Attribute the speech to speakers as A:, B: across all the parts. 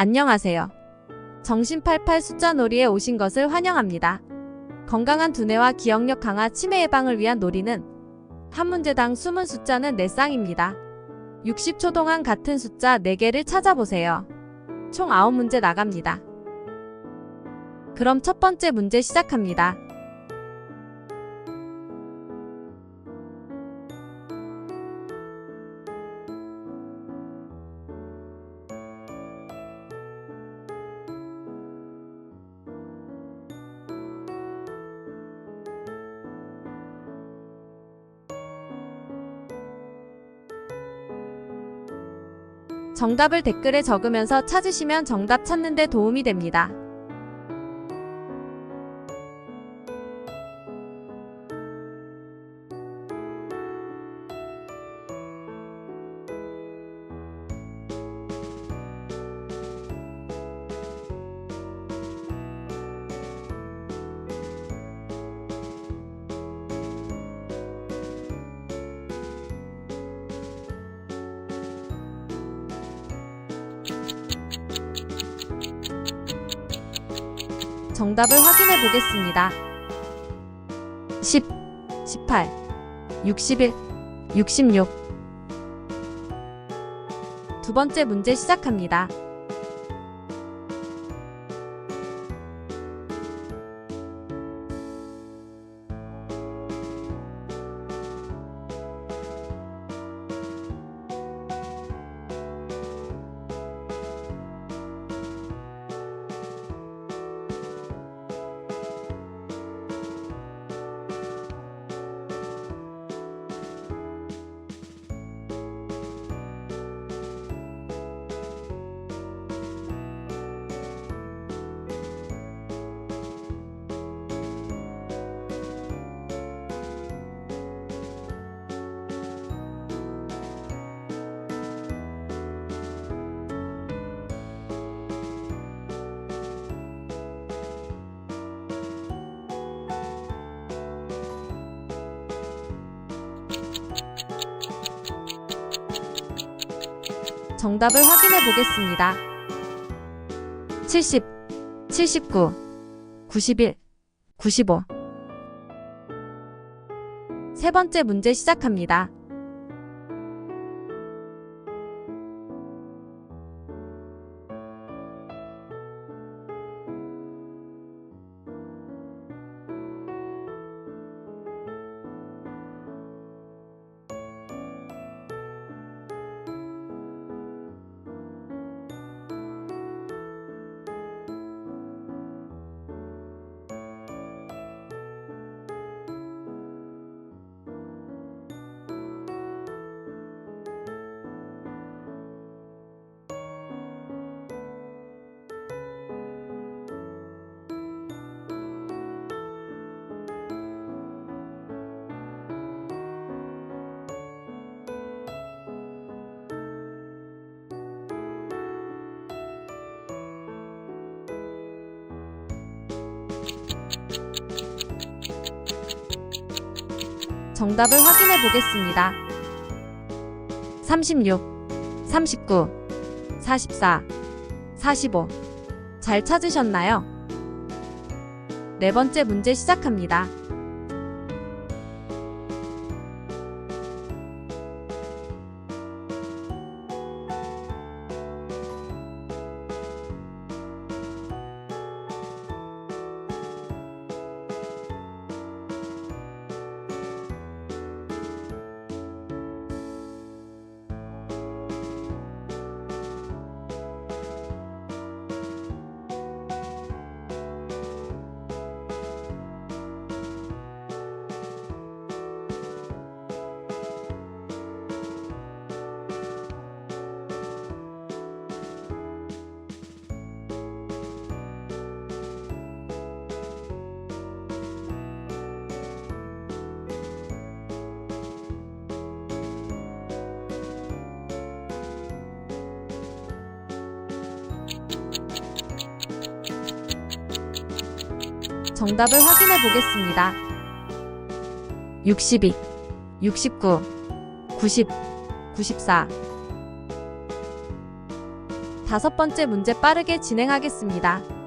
A: 안녕하세요. 정신88 숫자 놀이에 오신 것을 환영합니다. 건강한 두뇌와 기억력 강화 치매 예방을 위한 놀이는 한 문제당 숨은 숫자는 4쌍입니다. 60초 동안 같은 숫자 4개를 찾아보세요. 총 9문제 나갑니다. 그럼 첫 번째 문제 시작합니다. 정답을 댓글에 적으면서 찾으시면 정답 찾는 데 도움이 됩니다. 정답을 확인해 보겠습니다. 10, 18, 61, 66. 두 번째 문제 시작합니다. 정답을 확인해 보겠습니다. 70, 79, 91, 95. 세 번째 문제 시작합니다. 정답을 확인해 보겠습니다. 36, 39, 44, 45. 잘 찾으셨나요? 네 번째 문제 시작합니다. 정답을 확인해 보겠습니다. 62, 69, 90, 94. 다섯 번째 문제 빠르게 진행하겠습니다.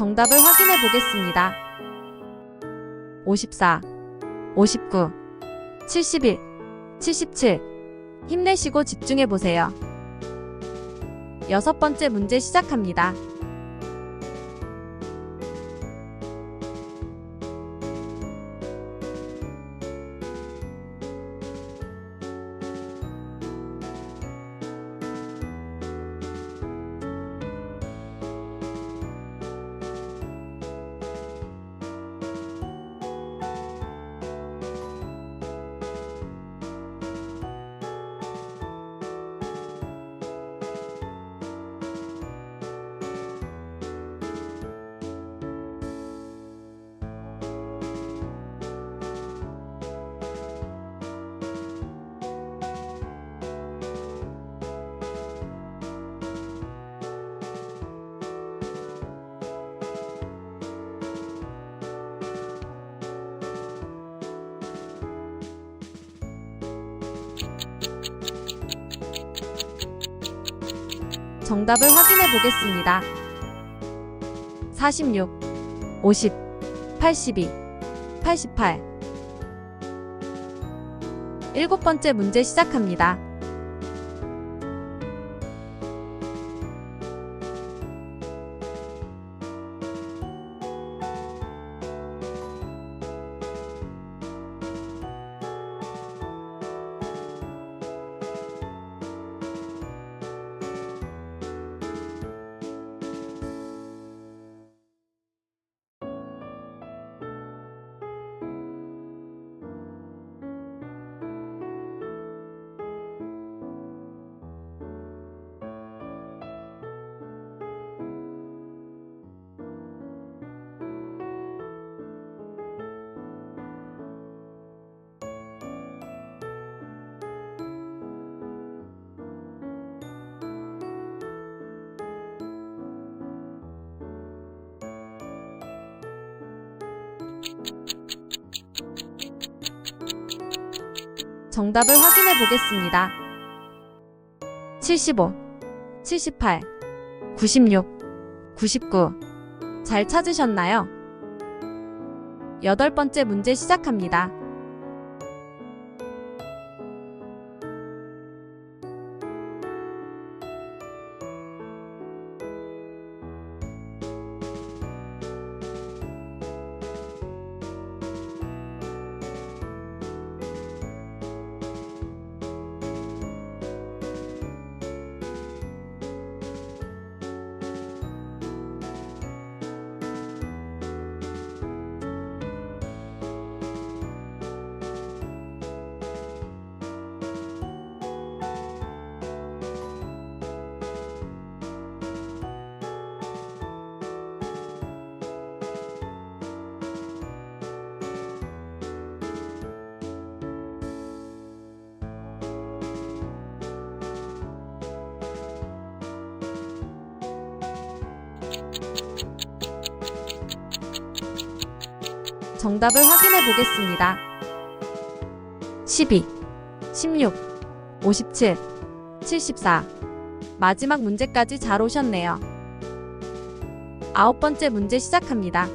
A: 정답을 확인해 보겠습니다. 54, 59, 71, 77. 힘내시고 집중해 보세요. 여섯 번째 문제 시작합니다. 정답을 확인해 보겠습니다. 46, 50, 82, 88. 일곱 번째 문제 시작합니다. 정답을 확인해 보겠습니다. 75, 78, 96, 99. 잘 찾으셨나요? 여덟 번째 문제 시작합니다. 정답을 확인해 보겠습니다. 12, 16, 57, 74. 마지막 문제까지 잘 오셨네요. 아홉 번째 문제 시작합니다.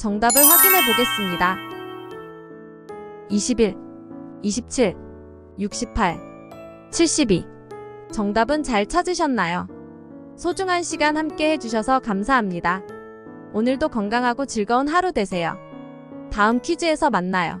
A: 정답을 확인해 보겠습니다. 21, 27, 68, 72. 정답은 잘 찾으셨나요? 소중한 시간 함께 해주셔서 감사합니다. 오늘도 건강하고 즐거운 하루 되세요. 다음 퀴즈에서 만나요.